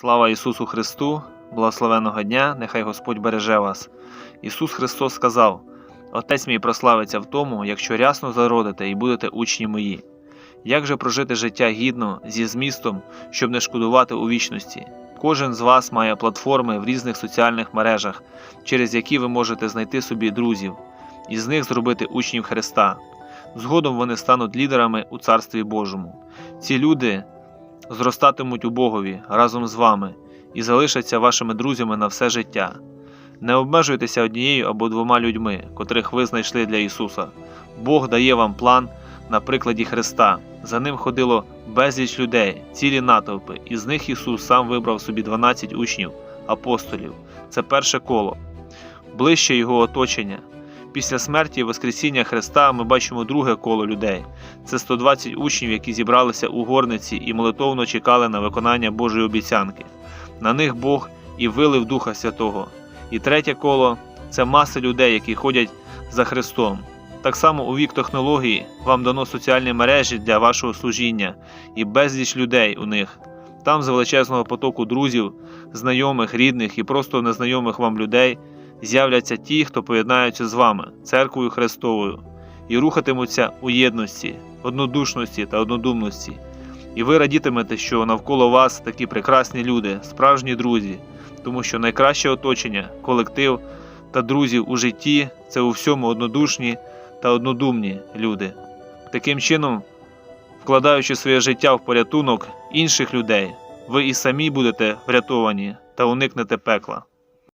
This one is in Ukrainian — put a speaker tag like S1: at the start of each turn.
S1: Слава Ісусу Христу, благословеного дня, нехай Господь береже вас. Ісус Христос сказав: Отець мій прославиться в тому, якщо рясно зародите і будете учні мої. Як же прожити життя гідно зі змістом, щоб не шкодувати у вічності? Кожен з вас має платформи в різних соціальних мережах, через які ви можете знайти собі друзів, і з них зробити учнів Христа. Згодом вони стануть лідерами у Царстві Божому. Ці люди зростатимуть у Богові разом з вами і залишаться вашими друзями на все життя. Не обмежуйтеся однією або двома людьми, котрих ви знайшли для Ісуса. Бог дає вам план на прикладі Христа. За ним ходило безліч людей, цілі натовпи, і з них Ісус сам вибрав собі 12 учнів, апостолів. Це перше коло, ближче його оточення. Після смерті і Воскресіння Христа ми бачимо друге коло людей. Це 120 учнів, які зібралися у горниці і молитовно чекали на виконання Божої обіцянки. На них Бог і вилив Духа Святого. І третє коло це маса людей, які ходять за Христом. Так само у вік технології вам дано соціальні мережі для вашого служіння і безліч людей у них. Там з величезного потоку друзів, знайомих, рідних і просто незнайомих вам людей з'являться ті, хто поєднаються з вами, церквою Христовою, і рухатимуться у єдності, однодушності та однодумності. І ви радітимете, що навколо вас такі прекрасні люди, справжні друзі, тому що найкраще оточення, колектив та друзів у житті це у всьому однодушні та однодумні люди. Таким чином, вкладаючи своє життя в порятунок інших людей, ви і самі будете врятовані та уникнете пекла.